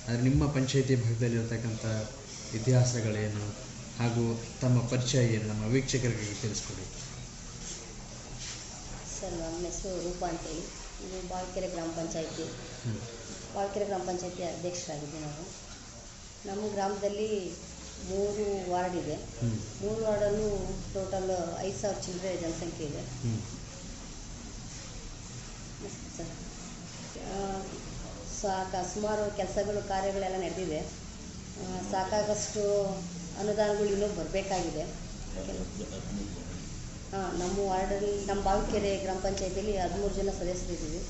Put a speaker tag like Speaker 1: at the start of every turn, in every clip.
Speaker 1: ಆದರೆ ನಿಮ್ಮ ಪಂಚಾಯಿತಿ ಭಾಗದಲ್ಲಿರತಕ್ಕಂಥ ಇತಿಹಾಸಗಳೇನು ಹಾಗೂ ತಮ್ಮ ಪರಿಚಯ ಏನು ನಮ್ಮ ವೀಕ್ಷಕರಿಗೆ ತಿಳಿಸ್ಕೊಡಿ.
Speaker 2: ಸರ್ ನಮ್ಮ ಹೆಸರು ರೂಪಾ ಅಂತೇಳಿ. ಇದು ಬಾಳ್ಕೆರೆ ಗ್ರಾಮ ಪಂಚಾಯಿತಿ. ಬಾಳ್ಕೆರೆ ಗ್ರಾಮ ಪಂಚಾಯಿತಿ ಅಧ್ಯಕ್ಷರಾಗಿದ್ದೆ ನಾವು ನಮ್ಮ ಗ್ರಾಮದಲ್ಲಿ ಮೂರು ವಾರ್ಡ್ ಇದೆ ಮೂರು ವಾರ್ಡಲ್ಲೂ ಟೋಟಲ್ ಐದು ಸಾವಿರ ಚಿಲ್ಲರೆ ಜನಸಂಖ್ಯೆ ಇದೆ. ಸರ್. ಸಾಕ ಸುಮಾರು ಕೆಲಸಗಳು ಕಾರ್ಯಗಳೆಲ್ಲ ನಡೆದಿದೆ. ಸಾಕಾಗಷ್ಟು ಅನುದಾನಗಳು ಇನ್ನೂ ಬರಬೇಕಾಗಿದೆ. ಹಾಂ ನಮ್ಮ ವಾರ್ಡಲ್ಲಿ ನಮ್ಮ ಬಾವಿಕೆರೆ ಗ್ರಾಮ ಪಂಚಾಯತಿಯಲ್ಲಿ ಹದಿಮೂರು ಜನ ಸದಸ್ಯರಿದ್ದೀವಿ.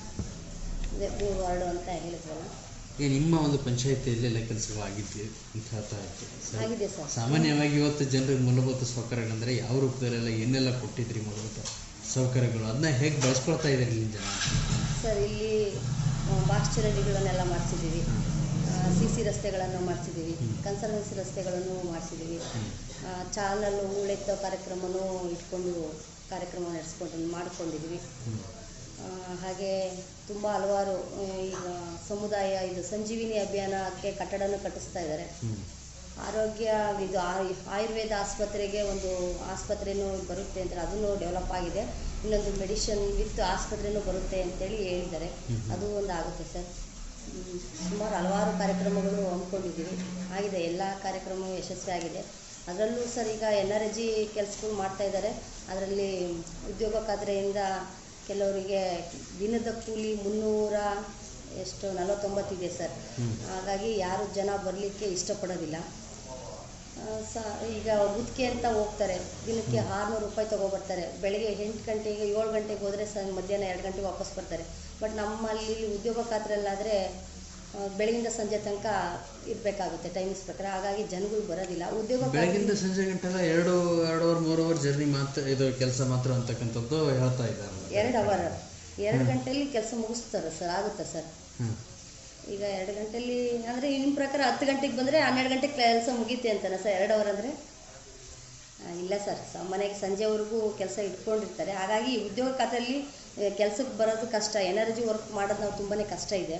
Speaker 2: ಅದೇ ಮೂರು ವಾರ್ಡು ಅಂತ ಹೇಳಿದ್ವಲ್ಲ.
Speaker 1: ಈ ನಿಮ್ಮ ಒಂದು ಪಂಚಾಯಿತಿಯಲ್ಲಿ ಎಲ್ಲ ಕೆಲಸಗಳಾಗಿದ್ದೆ ಅಂತ ಹೇಳ್ತಾ ಇರ್ತೀವಿ ಸಾಮಾನ್ಯವಾಗಿ ಇವತ್ತು ಜನರಿಗೆ ಮೂಲಭೂತ ಸೌಕರ್ಯಗಳಂದರೆ ಯಾವ ರೂಪದಲ್ಲೆಲ್ಲ ಏನೆಲ್ಲ ಕೊಟ್ಟಿದ್ರಿ ಮೂಲಭೂತ ಸೌಕರ್ಯಗಳು? ಅದನ್ನ ಹೇಗೆ ಬಳಸ್ಕೊಳ್ತಾ ಇದ್ದಾರೆ ನಿಮ್ಮ ಜನ?
Speaker 2: ಸರ್ ಇಲ್ಲಿ ಬಾಕ್ಸ್ ಚರಂಡಿಗಳನ್ನೆಲ್ಲ ಮಾಡಿಸಿದ್ದೀವಿ. ಸಿ ಸಿ ರಸ್ತೆಗಳನ್ನು ಮಾಡಿಸಿದ್ದೀವಿ.
Speaker 1: ಕನ್ಸಲ್ಟೆನ್ಸಿ
Speaker 2: ಕನ್ಸರ್ವೆನ್ಸಿ ರಸ್ತೆಗಳನ್ನು ಮಾಡಿಸಿದ್ದೀವಿ. ಚಾನಲ್ ಉಳಿತ ಕಾರ್ಯಕ್ರಮನೂ ಇಟ್ಕೊಂಡು ಕಾರ್ಯಕ್ರಮ ನಡೆಸ್ಕೊಂಡು. ಆ, ಹಾಗೆ ತುಂಬ ಹಲವಾರು ಈಗ ಸಮುದಾಯ ಇದು ಸಂಜೀವಿನಿ ಅಭಿಯಾನಕ್ಕೆ ಕಟ್ಟಡನೂ ಕಟ್ಟಿಸ್ತಾ ಇದ್ದಾರೆ. ಆರೋಗ್ಯ ಇದು ಆಯು- ಆಯುರ್ವೇದ ಆಸ್ಪತ್ರೆಗೆ ಒಂದು ಆಸ್ಪತ್ರೆನೂ ಬರುತ್ತೆ ಅಂತ ಅದನ್ನು ಡೆವಲಪ್ ಆಗಿದೆ. ಇನ್ನೊಂದು ಮೆಡಿಷನ್ ವಿತ್ ಆಸ್ಪತ್ರೆನೂ ಬರುತ್ತೆ ಅಂತೇಳಿ ಹೇಳಿದ್ದಾರೆ. ಅದು ಒಂದು ಆಗುತ್ತೆ ಸರ್. ಸುಮಾರು ಹಲವಾರು ಕಾರ್ಯಕ್ರಮಗಳು ಹಮ್ಮಿಕೊಂಡಿದ್ದೀವಿ. ಆಗಿದೆ ಎಲ್ಲ ಕಾರ್ಯಕ್ರಮವೂ ಯಶಸ್ವಿ ಆಗಿದೆ ಅದರಲ್ಲೂ ಸರ್ ಈಗ ಎನ್ ಆರ್ ಜಿ ಕೆಲಸಗಳು ಮಾಡ್ತಾ ಇದ್ದಾರೆ. ಅದರಲ್ಲಿ ಉದ್ಯೋಗ ಖಾತ್ರಿಯಿಂದ ಕೆಲವರಿಗೆ ದಿನದ ಕೂಲಿ ಮುನ್ನೂರ ಎಷ್ಟು ನಲವತ್ತೊಂಬತ್ತಿದೆ ಸರ್. ಹಾಗಾಗಿ ಯಾರು ಜನ ಬರಲಿಕ್ಕೆ ಇಷ್ಟಪಡೋದಿಲ್ಲ. ಸ, ಈಗ ಗುತ್ತಿಗೆ ಅಂತ ಹೋಗ್ತಾರೆ. ದಿನಕ್ಕೆ ಆರುನೂರು ರೂಪಾಯಿ ತೊಗೊಬರ್ತಾರೆ. ಬೆಳಗ್ಗೆ ಎಂಟು ಗಂಟೆಗೆ ಏಳು ಗಂಟೆಗೆ ಹೋದರೆ ಸ ಮಧ್ಯಾಹ್ನ ಎರಡು ಗಂಟೆಗೆ ವಾಪಸ್ ಬರ್ತಾರೆ. ಬಟ್ ನಮ್ಮಲ್ಲಿ ಉದ್ಯೋಗ ಖಾತ್ರಿಯಲ್ಲಾದರೆ ಬೆಳಗಿಂದ ಸಂಜೆ ತನಕ ಇರಬೇಕಾಗುತ್ತೆ ಟೈಮಿಂಗ್ಸ್ ಪ್ರಕಾರ. ಹಾಗಾಗಿ ಜನಗಳು ಬರೋದಿಲ್ಲ. ಉದ್ಯೋಗ
Speaker 1: ಬೆಳಗಿಂದ ಸಂಜೆ ಗಂಟೆಲ್ಲ ಎರಡು ಎರಡು ಅವರ್ ಜರ್ನಿ ಮಾತ್ರ ಇದು ಕೆಲಸ ಮಾತ್ರ ಅಂತಕ್ಕಂಥದ್ದು ಹೇಳ್ತಾ ಇದ್ದಾರೆ
Speaker 2: ಎರಡು ಅವರ್ ಎರಡು. ಗಂಟೆಯಲ್ಲಿ ಕೆಲಸ ಮುಗಿಸ್ತಾರೆ ಸರ್ ಆಗುತ್ತೆ ಸರ್. ಈಗ ಎರಡು ಗಂಟೆಯಲ್ಲಿ ಅಂದರೆ ನಿಮ್ಮ ಪ್ರಕಾರ ಹತ್ತು ಗಂಟೆಗೆ ಬಂದರೆ ಹನ್ನೆರಡು ಗಂಟೆಗೆ ಕೆಲಸ ಮುಗೀತೆ ಅಂತಾನೆ ಸರ್ ಎರಡು ಅವರ್ ಅಂದರೆ? ಇಲ್ಲ ಸರ್ ಸಾಮಾನ್ಯವಾಗಿ ಸಂಜೆವರೆಗೂ ಕೆಲಸ ಇಟ್ಕೊಂಡಿರ್ತಾರೆ. ಹಾಗಾಗಿ ಉದ್ಯೋಗ ಖಾತೆಯಲ್ಲಿ ಕೆಲಸಕ್ಕೆ ಬರೋದು ಕಷ್ಟ ಎನರ್ಜಿ ವರ್ಕ್ ಮಾಡೋದು ನಾವು ತುಂಬಾ ಕಷ್ಟ ಇದೆ.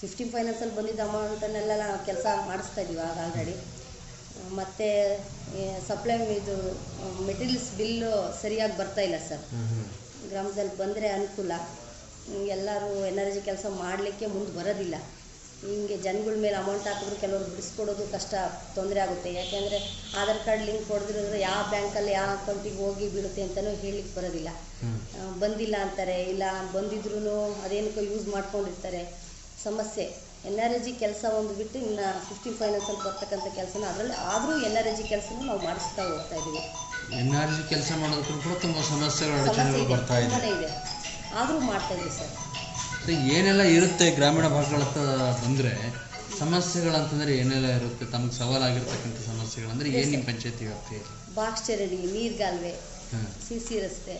Speaker 2: ಫಿಫ್ಟೀನ್ ಫೈನಾನ್ಸಲ್ಲಿ ಬಂದಿದ್ದ ಅಮೌಂಟನ್ನೆಲ್ಲ ನಾವು ಕೆಲಸ ಮಾಡಿಸ್ತಾ ಇದ್ದೀವಿ ಆಗ ಆಲ್ರೆಡಿ ಮತ್ತು ಸಪ್ಲೈ ಇದು ಮೆಟೀರಿಯಲ್ಸ್ ಬಿಲ್ಲು ಸರಿಯಾಗಿ ಬರ್ತಾ ಇಲ್ಲ ಸರ್. ಗ್ರಾಮದಲ್ಲಿ ಬಂದರೆ ಅನುಕೂಲ. ಎಲ್ಲರೂ ಎನರ್ಜಿ ಕೆಲಸ ಮಾಡಲಿಕ್ಕೆ ಮುಂದೆ ಬರೋದಿಲ್ಲ. ಹಿಂಗೆ ಜನಗಳ ಮೇಲೆ ಅಮೌಂಟ್ ಹಾಕಿದ್ರು ಕೆಲವರು ಬಿಡಿಸ್ಕೊಡೋದು ಕಷ್ಟ ತೊಂದರೆ ಆಗುತ್ತೆ. ಯಾಕೆಂದರೆ ಆಧಾರ್ ಕಾರ್ಡ್ ಲಿಂಕ್ ಕೊಡದಿರೋದ್ರೆ ಯಾವ ಬ್ಯಾಂಕಲ್ಲಿ ಯಾವ ಅಕೌಂಟಿಗೆ ಹೋಗಿ ಬೀಳುತ್ತೆ ಅಂತಲೂ ಹೇಳಲಿಕ್ಕೆ ಬರೋದಿಲ್ಲ. ಬಂದಿಲ್ಲ ಅಂತಾರೆ. ಇಲ್ಲ ಬಂದಿದ್ರು ಅದೇನಕ್ಕೋ ಯೂಸ್ ಮಾಡ್ಕೊಂಡಿರ್ತಾರೆ. ಸಮಸ್ಯೆ. ಎನ್ ಆರ್ ಜಿ ಕೆಲಸ ಒಂದು ಬಿಟ್ಟು ಇನ್ನು ಫಿಫ್ಟಿ ಫೈನಾನ್ಸಲ್ಲಿ ಬರ್ತಕ್ಕಂಥ ಕೆಲಸನ ಅದರಲ್ಲಿ ಆದರೂ ಎನ್ ಆರ್ ಜಿ ಕೆಲಸನ ನಾವು ಮಾಡಿಸ್ತಾ ಹೋಗ್ತಾ ಇದ್ದೀವಿ
Speaker 1: ಎನ್ ಆರ್ ಜಿ ಕೆಲಸ ಮಾಡೋದಕ್ಕೂ ಕೂಡ ತುಂಬ ಸಮಸ್ಯೆಗಳು
Speaker 2: ಸಮಸ್ಯೆ
Speaker 1: ಅಡಚಣೆಗಳು ಬರ್ತಾ ಇದೆ.
Speaker 2: ಆದರೂ ಮಾಡ್ತಾ ಇದ್ದೀವಿ ಸರ್.
Speaker 1: ಸೊ ಏನೆಲ್ಲ ಇರುತ್ತೆ ಗ್ರಾಮೀಣ ಭಾಗಗಳ ಬಂದರೆ ಸಮಸ್ಯೆಗಳಂತಂದ್ರೆ ಏನೆಲ್ಲ ಇರುತ್ತೆ? ತಮಗೆ ಸವಾಲಾಗಿರ್ತಕ್ಕಂಥ ಸಮಸ್ಯೆಗಳಂದ್ರೆ ಏನು ನಿಮ್ಮ ಪಂಚಾಯತಿ ವ್ಯಾಪ್ತಿಯಲ್ಲಿ
Speaker 2: ಬಾಕ್ಸ್ ಚರಂಡಿ ನೀರ್ಗಾಲ್ವೆ ಸಿ ಸಿ ರಸ್ತೆ.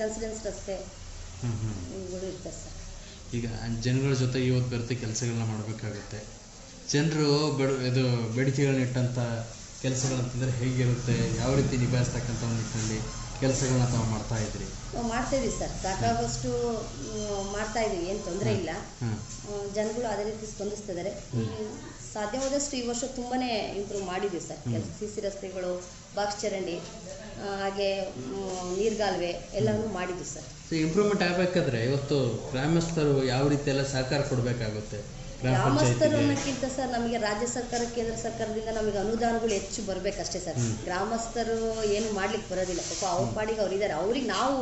Speaker 2: ಕನ್ಸಿಡೆನ್ಸ್ ರಸ್ತೆ. ಇವುಗಳು ಸರ್.
Speaker 1: ಈಗ ಜನಗಳ ಜೊತೆ ಇವತ್ತು ಬೆರೆತು ಕೆಲಸಗಳನ್ನ ಮಾಡಬೇಕಾಗುತ್ತೆ. ಜನರು ಬಡ ಇದು ಬೇಡಿಕೆಗಳನ್ನ ಇಟ್ಟಂಥ ಕೆಲಸಗಳಂತಂದರೆ ಹೇಗಿರುತ್ತೆ ಯಾವ ರೀತಿ ನಿಭಾಯಿಸ್ತಕ್ಕಂಥ ಒಂದು ನಿಟ್ಟಿನಲ್ಲಿ ಕೆಲಸಗಳನ್ನ ತಾವು ಮಾಡ್ತಾ ಇದ್ರಿ?
Speaker 2: ನಾವು ಮಾಡ್ತಾ ಇದೀವಿ ಸರ್. ಸಾಕಾಗುವಷ್ಟು ಮಾಡ್ತಾ ಇದೀವಿ. ಏನು ತೊಂದರೆ ಇಲ್ಲ. ಜನಗಳು ಅದೇ ರೀತಿ ಸ್ಪಂದಿಸ್ತಿದ್ದಾರೆ ಸಾಧ್ಯವಾದಷ್ಟು ಈ ವರ್ಷ ತುಂಬಾನೇ ಇಂಪ್ರೂವ್ ಮಾಡಿದ್ದೀವಿ ಸರ್. ಸಿ ಸಿ ರಸ್ತೆಗಳು ಬಾಕ್ಸ್ ಚರಂಡಿ ಹಾಗೆ ನೀರ್ಗಾಲುವೆ ನೀರ್ಗಾಲ್ವೆ ಮಾಡಿದ್ವಿ ಸರ್.
Speaker 1: ಸೊ ಇಂಪ್ರೂವ್ಮೆಂಟ್ ಆಗಬೇಕಾದ್ರೆ ಇವತ್ತು ಗ್ರಾಮಸ್ಥರು ಯಾವ ರೀತಿ ಎಲ್ಲ ಸಹಕಾರ ಕೊಡಬೇಕಾಗುತ್ತೆ ಗ್ರಾಮ
Speaker 2: ಗ್ರಾಮಸ್ಥರು ಅನ್ನೋಕ್ಕಿಂತ ಸರ್ ನಮಗೆ ರಾಜ್ಯ ಸರ್ಕಾರ ಕೇಂದ್ರ ಸರ್ಕಾರದಿಂದ ನಮಗೆ ಅನುದಾನಗಳು ಹೆಚ್ಚು ಬರಬೇಕಷ್ಟೇ ಸರ್. ಗ್ರಾಮಸ್ಥರು ಏನು ಮಾಡ್ಲಿಕ್ಕೆ ಬರೋದಿಲ್ಲ. ಪಾಪ ಅವ್ರ ಪಾಡಿಗೆ ಅವ್ರು ಇದ್ದಾರೆ ಅವ್ರಿಗೆ ನಾವು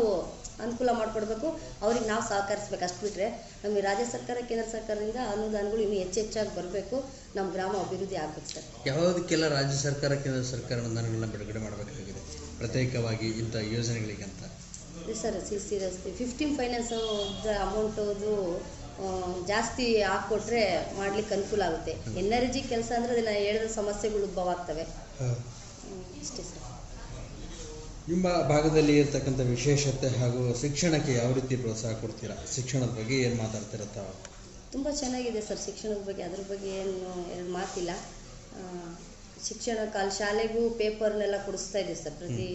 Speaker 2: ಅನುಕೂಲ ಮಾಡಿಕೊಡ್ಬೇಕು. ಅವ್ರಿಗೆ ನಾವು ಸಹಕರಿಸ್ಬೇಕು. ಅಷ್ಟು ಬಿಟ್ಟರೆ ನಮಗೆ ರಾಜ್ಯ ಸರ್ಕಾರ ಕೇಂದ್ರ ಸರ್ಕಾರದಿಂದ ಅನುದಾನಗಳು ಇನ್ನೂ ಹೆಚ್ಚು ಹೆಚ್ಚಾಗಿ ಬರಬೇಕು. ನಮ್ಮ ಗ್ರಾಮ ಅಭಿವೃದ್ಧಿ ಆಗಬೇಕು ಸರ್.
Speaker 1: ಯಾವುದಕ್ಕೆಲ್ಲ ರಾಜ್ಯ ಸರ್ಕಾರ ಕೇಂದ್ರ ಸರ್ಕಾರ ಅನುದಾನಗಳನ್ನ ಬಿಡುಗಡೆ ಮಾಡಬೇಕಾಗಿದೆ? ಪ್ರತ್ಯೇಕವಾಗಿ ಇಂಥ ಯೋಜನೆಗಳಿಗಂತ
Speaker 2: ಅಂತ. ಸರ್ ಸಿ ಸಿ ರಸ್ತೆ ಫಿಫ್ಟೀನ್ ಫೈನಾನ್ಸ್ ಅಮೌಂಟದು ಜಾಸ್ತಿ ಹಾಕ್ಕೊಟ್ರೆ ಮಾಡ್ಲಿಕ್ಕೆ ಅನುಕೂಲ ಆಗುತ್ತೆ. ಎನ್ ಆರ್ ಜಿ ಕೆಲಸ ಅಂದರೆ ಅದನ್ನ ಹೇಳಿದ ಸಮಸ್ಯೆಗಳು ಉದ್ಭವ ಆಗ್ತವೆ. ಇಷ್ಟೇ ಸರ್.
Speaker 1: ನಿಮ್ಮ ಭಾಗದಲ್ಲಿ ಇರ್ತಕ್ಕಂಥ ವಿಶೇಷತೆ ಹಾಗೂ ಶಿಕ್ಷಣಕ್ಕೆ ಯಾವ ರೀತಿ ಪ್ರೋತ್ಸಾಹ ಕೊಡ್ತೀರಾ? ಶಿಕ್ಷಣದ ಬಗ್ಗೆ ಏನು ಮಾತಾಡ್ತೀರಾ ತಾವು
Speaker 2: ತುಂಬ ಚೆನ್ನಾಗಿದೆ ಸರ್ ಶಿಕ್ಷಣದ ಬಗ್ಗೆ. ಅದ್ರ ಬಗ್ಗೆ ಏನು ಎರಡು ಮಾತಿಲ್ಲ. ಶಿಕ್ಷಣ ಕಾಲ ಶಾಲೆಗೂ ಪೇಪರ್ನೆಲ್ಲ ಕೊಡಿಸ್ತಾ ಇದ್ದೀವಿ ಸರ್. ಪ್ರತಿ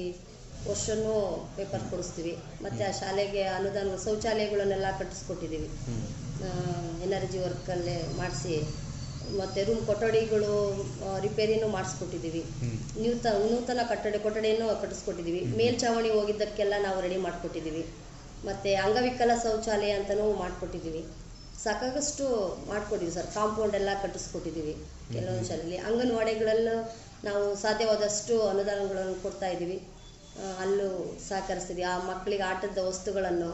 Speaker 2: ವರ್ಷನೂ ಪೇಪರ್ ಕೊಡಿಸ್ತೀವಿ. ಮತ್ತು ಆ ಶಾಲೆಗೆ ಅನುದಾನ ಶೌಚಾಲಯಗಳನ್ನೆಲ್ಲ ಕಟ್ಟಿಸ್ಕೊಟ್ಟಿದ್ದೀವಿ. ಎನರ್ಜಿ ವರ್ಕಲ್ಲೇ ಮಾಡಿಸಿ ಮತ್ತು ರೂಮ್ ಕೊಠಡಿಗಳು ರಿಪೇರಿನೂ ಮಾಡಿಸ್ಕೊಟ್ಟಿದ್ದೀವಿ.
Speaker 1: ನೂತನ
Speaker 2: ನೂತ ನೂತನ ಕಟ್ಟಡ ಕೊಠಡಿಯನ್ನು ಕಟ್ಟಿಸ್ಕೊಟ್ಟಿದ್ದೀವಿ. ಮೇಲ್ಛಾವಣಿ ಹೋಗಿದ್ದಕ್ಕೆಲ್ಲ ನಾವು ರೆಡಿ ಮಾಡಿಕೊಟ್ಟಿದ್ದೀವಿ. ಮತ್ತು ಅಂಗವಿಕಲ ಶೌಚಾಲಯ ಅಂತಲೂ ಮಾಡಿಕೊಟ್ಟಿದ್ದೀವಿ. ಸಾಕಾಗಷ್ಟು ಮಾಡಿಕೊಟ್ಟಿದ್ದೀವಿ ಸರ್. ಕಾಂಪೌಂಡ್ ಎಲ್ಲ ಕಟ್ಟಿಸ್ಕೊಟ್ಟಿದ್ದೀವಿ ಕೆಲವೊಂದು ಶಾಲೆಯಲ್ಲಿ ಅಂಗನವಾಡಿಗಳಲ್ಲೂ ನಾವು ಸಾಧ್ಯವಾದಷ್ಟು ಅನುದಾನಗಳನ್ನು ಕೊಡ್ತಾ ಇದ್ದೀವಿ. ಅಲ್ಲೂ ಸಹಕರಿಸ್ತಿದ್ವಿ ಆ ಮಕ್ಕಳಿಗೆ ಆಟದ ವಸ್ತುಗಳನ್ನು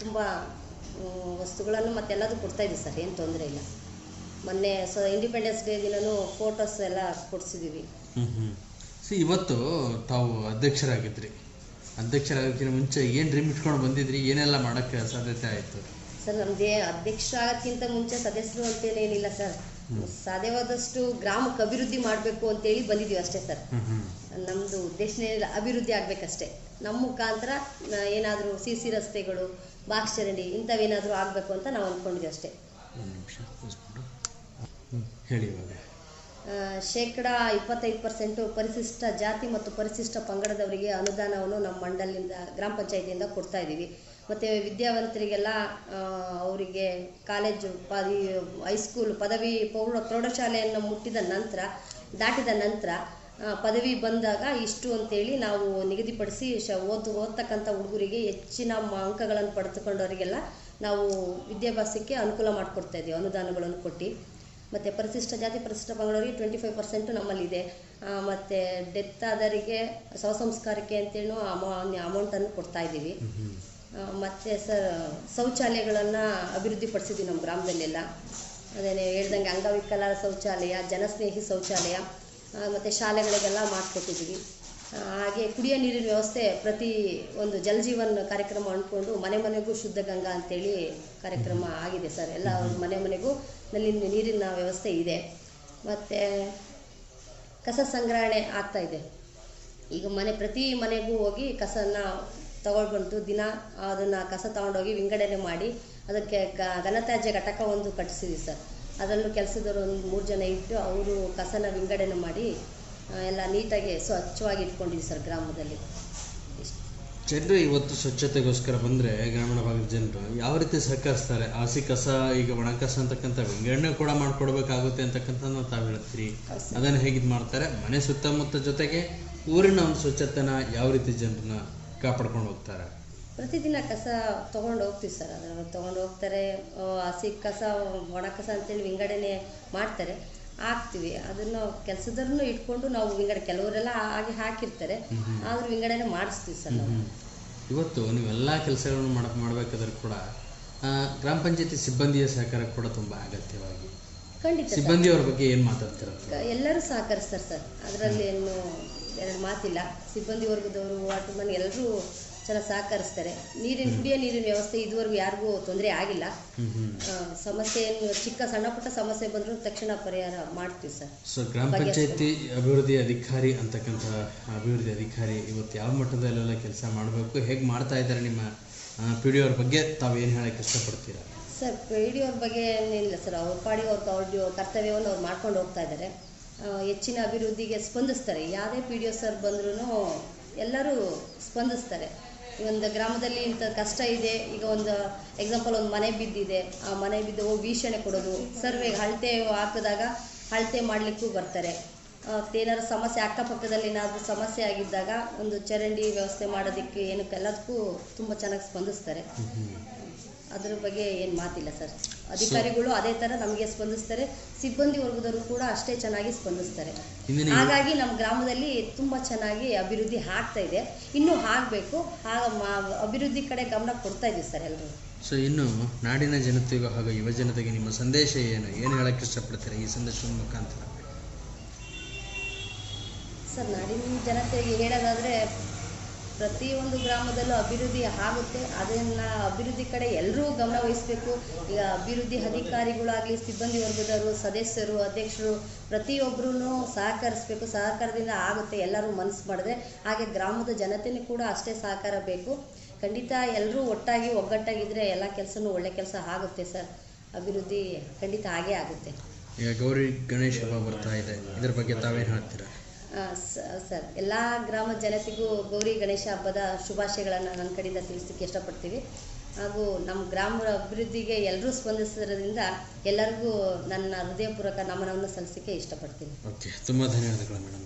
Speaker 2: ತುಂಬ ವಸ್ತುಗಳನ್ನು ಮತ್ತೆಲ್ಲದೂ ಕೊಡ್ತಾ ಇದ್ದೀವಿ ಸರ್. ಏನು ತೊಂದರೆ ಇಲ್ಲ. ಮೊನ್ನೆ ಸೊ ಇಂಡಿಪೆಂಡೆನ್ಸ್ ಡೇ ದಿನನೂ ಫೋಟೋಸ್ ಎಲ್ಲ ಕೊಡಿಸಿದ್ದೀವಿ
Speaker 1: ಹ್ಮ್ ಹ್ಮ್. ಸೊ ಇವತ್ತು ತಾವು ಅಧ್ಯಕ್ಷರಾಗಿದ್ರಿ. ಅಧ್ಯಕ್ಷರಾಗೋಕ್ಕಿಂತ ಮುಂಚೆ ಏನು ಡ್ರೀಮ್ ಇಟ್ಕೊಂಡು ಬಂದಿದ್ರಿ? ಏನೆಲ್ಲ ಮಾಡೋಕ್ಕೆ ಸಾಧ್ಯತೆ ಆಯಿತು?
Speaker 2: ಸರ್ ನಮಗೆ ಅಧ್ಯಕ್ಷ ಆಗೋಕ್ಕಿಂತ ಮುಂಚೆ ಸದಸ್ಯರು ಅಂತೇನೇನಿಲ್ಲ ಸರ್. ಸಾಧ್ಯವಾದಷ್ಟು ಗ್ರಾಮಕ್ಕೆ ಅಭಿವೃದ್ಧಿ ಮಾಡಬೇಕು ಅಂತೇಳಿ ಬಂದಿದ್ದೀವಿ ಅಷ್ಟೇ ಸರ್.
Speaker 1: ಹ್ಮ್ ಹ್ಮ್.
Speaker 2: ನಮ್ಮದು ಉದ್ದೇಶನೇ ಇಲ್ಲ ಅಭಿವೃದ್ಧಿ ಆಗಬೇಕಷ್ಟೇ. ನಮ್ಮ ಮುಖಾಂತರ ಏನಾದರೂ ಸಿ ಸಿ ರಸ್ತೆಗಳು ಬಾಕ್ಸ್ ಚರಂಡಿ ಇಂಥವೇನಾದರೂ ಆಗಬೇಕು ಅಂತ ನಾವು ಅಂದ್ಕೊಂಡಿದ್ದೀವಿ ಅಷ್ಟೇ.
Speaker 1: ಒಂದು ನಿಮಿಷ ಕೂತ್ಕೊಂಡು. ಹೇಳಿ
Speaker 2: ಶೇಕಡ ಇಪ್ಪತ್ತೈದು ಪರ್ಸೆಂಟು ಪರಿಶಿಷ್ಟ ಜಾತಿ ಮತ್ತು ಪರಿಶಿಷ್ಟ ಪಂಗಡದವರಿಗೆ ಅನುದಾನವನ್ನು ನಮ್ಮ ಮಂಡಲಿಂದ, ಗ್ರಾಮ ಪಂಚಾಯತಿಯಿಂದ ಕೊಡ್ತಾ ಇದ್ದೀವಿ. ಮತ್ತು ವಿದ್ಯಾವಂತರಿಗೆಲ್ಲ ಅವರಿಗೆ ಕಾಲೇಜು ಪದವಿ ಹೈಸ್ಕೂಲ್, ಪದವಿ ಪೌಢ ಪ್ರೌಢಶಾಲೆಯನ್ನು ಮುಟ್ಟಿದ ನಂತರ, ದಾಟಿದ ನಂತರ ಪದವಿ ಬಂದಾಗ ಇಷ್ಟು ಅಂತೇಳಿ ನಾವು ನಿಗದಿಪಡಿಸಿ ಶ, ಓದ್, ಓದ್ತಕ್ಕಂಥ ಹುಡುಗರಿಗೆ ಹೆಚ್ಚಿನ ಅಂಕಗಳನ್ನು ಪಡೆದುಕೊಂಡವರಿಗೆಲ್ಲ ನಾವು ವಿದ್ಯಾಭ್ಯಾಸಕ್ಕೆ ಅನುಕೂಲ ಮಾಡಿಕೊಡ್ತಾ ಇದ್ದೀವಿ, ಅನುದಾನಗಳನ್ನು ಕೊಟ್ಟು. ಮತ್ತು ಪರಿಶಿಷ್ಟ ಜಾತಿ ಪರಿಶಿಷ್ಟ ಪಂಗಡವರಿಗೆ ಟ್ವೆಂಟಿ ಫೈವ್ ಪರ್ಸೆಂಟು ನಮ್ಮಲ್ಲಿದೆ ಮತ್ತು ಡೆತ್ ಆದವರಿಗೆ ಸ್ವ ಸಂಸ್ಕಾರಕ್ಕೆ ಅಂತೇಳಿ ಅಮೌ ಅಮೌಂಟನ್ನು ಕೊಡ್ತಾ ಇದ್ದೀವಿ. ಮತ್ತೆ ಸರ್ ಶೌಚಾಲಯಗಳನ್ನು ಅಭಿವೃದ್ಧಿಪಡಿಸಿದ್ವಿ ನಮ್ಮ ಗ್ರಾಮದಲ್ಲೆಲ್ಲ. ಅದೇನೆ ಹೇಳ್ದಂಗೆ ಅಂಗವಿಕಲರ ಶೌಚಾಲಯ ಜನಸ್ನೇಹಿ ಶೌಚಾಲಯ ಮತ್ತು ಶಾಲೆಗಳಿಗೆಲ್ಲ ಮಾಡಿಕೊಟ್ಟಿದ್ದೀವಿ. ಹಾಗೆ ಕುಡಿಯೋ ನೀರಿನ ವ್ಯವಸ್ಥೆ ಪ್ರತಿ ಒಂದು ಜಲಜೀವನ ಜೀವನ್ ಕಾರ್ಯಕ್ರಮ ಅಂದ್ಕೊಂಡು ಮನೆ ಮನೆಗೂ ಶುದ್ಧ ಗಂಗಾ ಅಂತೇಳಿ ಕಾರ್ಯಕ್ರಮ ಆಗಿದೆ ಸರ್. ಎಲ್ಲ ಮನೆ ಮನೆಗೂ ನಲ್ಲಿ ನೀರಿನ ವ್ಯವಸ್ಥೆ ಇದೆ. ಮತ್ತು ಕಸ ಸಂಗ್ರಹಣೆ ಆಗ್ತಾ ಇದೆ. ಈಗ ಮನೆ, ಪ್ರತಿ ಮನೆಗೂ ಹೋಗಿ ಕಸನ ಬಂತು ದಿನ ಅದನ್ನು ಕಸ ತಗೊಂಡೋಗಿ ವಿಂಗಡಣೆ ಮಾಡಿ ಅದಕ್ಕೆ ಘನತ್ಯಾಜ್ಯ ಘಟಕ ಒಂದು ಕಟ್ಟಿಸಿದ್ವಿ ಸರ್. ಅದರಲ್ಲೂ ಕೆಲಸದವರು ಒಂದು ಮೂರು ಜನ ಇಟ್ಟು ಅವರು ಕಸನ ವಿಂಗಡಣೆ ಮಾಡಿ ಎಲ್ಲ ನೀಟಾಗಿ ಸ್ವಚ್ಛವಾಗಿ ಇಟ್ಕೊಂಡಿದ್ದೀವಿ ಸರ್ ಗ್ರಾಮದಲ್ಲಿ.
Speaker 1: ಜನರು ಇವತ್ತು ಸ್ವಚ್ಛತೆಗೋಸ್ಕರ ಬಂದರೆ ಗ್ರಾಮೀಣ ಭಾಗದ ಜನರು ಯಾವ ರೀತಿ ಸಹಕರಿಸ್ತಾರೆ? ಹಸಿ ಕಸ ಈಗ ಒಣ ಕಸ ಅಂತಕ್ಕಂಥ ವಿಂಗಡಣೆ ಕೂಡ ಮಾಡ್ಕೊಡ್ಬೇಕಾಗುತ್ತೆ ಅಂತಕ್ಕಂಥದ್ದು ತಾವು ಹೇಳ್ತೀರಿ. ಅದನ್ನು ಹೇಗಿದ್ ಮಾಡ್ತಾರೆ? ಮನೆ ಸುತ್ತಮುತ್ತ ಜೊತೆಗೆ ಊರಿನ ಒಂದು ಸ್ವಚ್ಛತೆನ ಯಾವ ರೀತಿ ಜನರನ್ನ ಕಾಪಾಡ್ಕೊಂಡು ಹೋಗ್ತಾರೆ?
Speaker 2: ಪ್ರತಿದಿನ ಕಸ ತೊಗೊಂಡು ಹೋಗ್ತೀವಿ ಸರ್. ಅದನ್ನು ತೊಗೊಂಡು ಹೋಗ್ತಾರೆ. ಹಸಿ ಕಸ ಒಣ ಕಸ ಅಂತೇಳಿ ವಿಂಗಡಣೆ ಮಾಡ್ತಾರೆ. ಹಾಕ್ತೀವಿ. ಅದನ್ನು ಕೆಲಸದವ್ರನ್ನೂ ಇಟ್ಕೊಂಡು ನಾವು ವಿಂಗಡ ಕೆಲವರೆಲ್ಲ ಹಾಗೆ ಹಾಕಿರ್ತಾರೆ. ಆದ್ರೂ ವಿಂಗಡನೆ ಮಾಡಿಸ್ತೀವಿ ಸರ್ ನಾವು.
Speaker 1: ಇವತ್ತು ನೀವೆಲ್ಲ ಕೆಲಸಗಳನ್ನು ಮಾಡ ಮಾಡಬೇಕಾದ್ರೆ ಕೂಡ ಗ್ರಾಮ ಪಂಚಾಯತಿ ಸಿಬ್ಬಂದಿಯ ಸಹಕಾರ ಕೂಡ ತುಂಬಾ ಅಗತ್ಯವಾಗಿ.
Speaker 2: ಖಂಡಿತ
Speaker 1: ಸಿಬ್ಬಂದಿಯವ್ರ ಬಗ್ಗೆ ಏನು
Speaker 2: ಮಾತಾಡ್ತಾರೆ ಎಲ್ಲರೂ ಸಹಕರಿಸ್ತಾರೆ ಸರ್. ಅದರಲ್ಲಿ ಏನು ಎರಡು ಮಾತಿಲ್ಲ. ಸಿಬ್ಬಂದಿ ವರ್ಗದವರು ವಾಟರ್ಮನ್ ಎಲ್ಲರೂ ಚೆನ್ನಾಗಿ ಸಹಕರಿಸ್ತಾರೆ. ನೀರಿನ ಕುಡಿಯೋ ನೀರಿನ ವ್ಯವಸ್ಥೆ ಇದುವರೆಗೂ ಯಾರಿಗೂ ತೊಂದರೆ ಆಗಿಲ್ಲ. ಸಮಸ್ಯೆ ಏನು ಚಿಕ್ಕ ಸಣ್ಣ ಪುಟ್ಟ ಸಮಸ್ಯೆ ಬಂದರೂ ತಕ್ಷಣ ಪರಿಹಾರ ಮಾಡ್ತೀವಿ ಸರ್.
Speaker 1: ಸೊ ಗ್ರಾಮ ಪಂಚಾಯತಿ ಅಭಿವೃದ್ಧಿ ಅಧಿಕಾರಿ ಅಂತಕ್ಕಂಥ ಅಭಿವೃದ್ಧಿ ಅಧಿಕಾರಿ ಇವತ್ತು ಯಾವ ಮಟ್ಟದಲ್ಲೆಲ್ಲ ಕೆಲಸ ಮಾಡಬೇಕು ಹೇಗೆ ಮಾಡ್ತಾ ಇದ್ದಾರೆ ನಿಮ್ಮ ಪಿ ಡಿ ಅವ್ರ ಬಗ್ಗೆ ತಾವು ಏನು ಹೇಳಕ್ಕೆ ಇಷ್ಟಪಡ್ತೀರಾ?
Speaker 2: ಸರ್ ಪಿ ಡಿ ಅವ್ರ ಬಗ್ಗೆ ಏನಿಲ್ಲ ಸರ್. ಅವ್ರ ಪಾಡಿ ಅವ್ರ ಅವ್ರ ಕರ್ತವ್ಯವನ್ನು ಅವ್ರು ಮಾಡ್ಕೊಂಡು ಹೋಗ್ತಾ ಇದ್ದಾರೆ. ಹೆಚ್ಚಿನ ಅಭಿವೃದ್ಧಿಗೆ ಸ್ಪಂದಿಸ್ತಾರೆ. ಯಾವುದೇ ಪಿ ಡಿ ಒ ಸರ್ ಬಂದ್ರೂ ಎಲ್ಲರೂ ಸ್ಪಂದಿಸ್ತಾರೆ. ಒಂದು ಗ್ರಾಮದಲ್ಲಿ ಇಂಥ ಕಷ್ಟ ಇದೆ. ಈಗ ಒಂದು ಎಕ್ಸಾಂಪಲ್ ಒಂದು ಮನೆ ಬಿದ್ದಿದೆ. ಆ ಮನೆ ಬಿದ್ದು ಹೋಗಿ ಭೀಷಣೆ ಕೊಡೋದು. ಸರ್ವೆಗೆ ಅಳತೆ ಹಾಕಿದಾಗ ಅಳತೆ ಮಾಡಲಿಕ್ಕೂ ಬರ್ತಾರೆ. ಏನಾದ್ರು ಸಮಸ್ಯೆ ಅಕ್ಕಪಕ್ಕದಲ್ಲಿ ಏನಾದರೂ ಸಮಸ್ಯೆ ಆಗಿದ್ದಾಗ ಒಂದು ಚರಂಡಿ ವ್ಯವಸ್ಥೆ ಮಾಡೋದಕ್ಕೆ ಏನಕ್ಕೆಲ್ಲದಕ್ಕೂ ತುಂಬ ಚೆನ್ನಾಗಿ ಸ್ಪಂದಿಸ್ತಾರೆ. ಅದ್ರ ಬಗ್ಗೆ ಏನು ಮಾತಿಲ್ಲ ಸರ್. ಅಧಿಕಾರಿಗಳು ಅದೇ ತರ ನಮಗೆ ಸ್ಪಂದಿಸ್ತಾರೆ. ಸಿಬ್ಬಂದಿ ವರ್ಗದವರು ಕೂಡ ಅಷ್ಟೇ ಚೆನ್ನಾಗಿ ಸ್ಪಂದಿಸ್ತಾರೆ. ಹಾಗಾಗಿ ನಮ್ಮ ಗ್ರಾಮದಲ್ಲಿ ತುಂಬಾ ಚೆನ್ನಾಗಿ ಅಭಿವೃದ್ಧಿ ಆಗ್ತಾ ಇದೆ. ಇನ್ನು ಆಗಬೇಕು. ಆಗ ಅಭಿವೃದ್ಧಿ ಕಡೆ ಗಮನ ಕೊಡ್ತಾ ಇದ್ದೀವಿ ಸರ್ ಎಲ್ಲರೂ
Speaker 1: ಸೊ ಇನ್ನು ನಾಡಿನ ಜನತೆಗೂ ಹಾಗೂ ಯುವ ಜನತೆಗೆ ನಿಮ್ಮ ಸಂದೇಶ ಏನು? ಏನು ಹೇಳಕ್ಕೆ ಇಷ್ಟಪಡ್ತೀರಾ ಈ ಸಂದೇಶ ಮುಖಾಂತರ?
Speaker 2: ಸರ್ ನಾಡಿನ ಜನತೆಗೆ ಹೇಳೋದಾದರೆ ಪ್ರತಿಯೊಂದು ಗ್ರಾಮದಲ್ಲೂ ಅಭಿವೃದ್ಧಿ ಆಗುತ್ತೆ. ಅದನ್ನು ಅಭಿವೃದ್ಧಿ ಕಡೆ ಎಲ್ಲರೂ ಗಮನ ವಹಿಸಬೇಕು. ಈಗ ಅಭಿವೃದ್ಧಿ ಅಧಿಕಾರಿಗಳಾಗ್ಲಿ, ಸಿಬ್ಬಂದಿ ವರ್ಗದವರು, ಸದಸ್ಯರು, ಅಧ್ಯಕ್ಷರು ಪ್ರತಿಯೊಬ್ಬರೂ ಸಹಕರಿಸಬೇಕು. ಸಹಕಾರದಿಂದ ಆಗುತ್ತೆ ಎಲ್ಲರೂ ಮನಸ್ಸು ಮಾಡಿದ್ರೆ. ಹಾಗೆ ಗ್ರಾಮದ ಜನತೆನೂ ಕೂಡ ಅಷ್ಟೇ ಸಹಕಾರ ಬೇಕು. ಖಂಡಿತ ಎಲ್ಲರೂ ಒಟ್ಟಾಗಿ ಒಗ್ಗಟ್ಟಾಗಿದ್ದರೆ ಎಲ್ಲ ಕೆಲಸನೂ ಒಳ್ಳೆ ಕೆಲಸ ಆಗುತ್ತೆ ಸರ್. ಅಭಿವೃದ್ಧಿ ಖಂಡಿತ ಆಗೇ ಆಗುತ್ತೆ.
Speaker 1: ಈಗ ಗೌರಿ ಗಣೇಶ ಹಬ್ಬ ಬರ್ತಾ ಇದೆ. ಇದ್ರ ಬಗ್ಗೆ ತಾವೇನು ಹೇಳ್ತೀರಾ?
Speaker 2: ಸರ್ ಎಲ್ಲ ಗ್ರಾಮ ಜನತೆಗೂ ಗೌರಿ ಗಣೇಶ ಹಬ್ಬದ ಶುಭಾಶಯಗಳನ್ನು ನನ್ನ ಕಡೆಯಿಂದ ತಿಳಿಸಲಿಕ್ಕೆ ಇಷ್ಟಪಡ್ತೀವಿ. ಹಾಗೂ ನಮ್ಮ ಗ್ರಾಮದ ಅಭಿವೃದ್ಧಿಗೆ ಎಲ್ಲರೂ ಸ್ಪಂದಿಸಿರೋದ್ರಿಂದ ಎಲ್ಲರಿಗೂ ನನ್ನ ಹೃದಯಪೂರ್ವಕ ನಮನವನ್ನು ಸಲ್ಲಿಸಲಿಕ್ಕೆ ಇಷ್ಟಪಡ್ತೀನಿ.
Speaker 1: ಓಕೆ, ತುಂಬ ಧನ್ಯವಾದಗಳು ಮೇಡಮ್.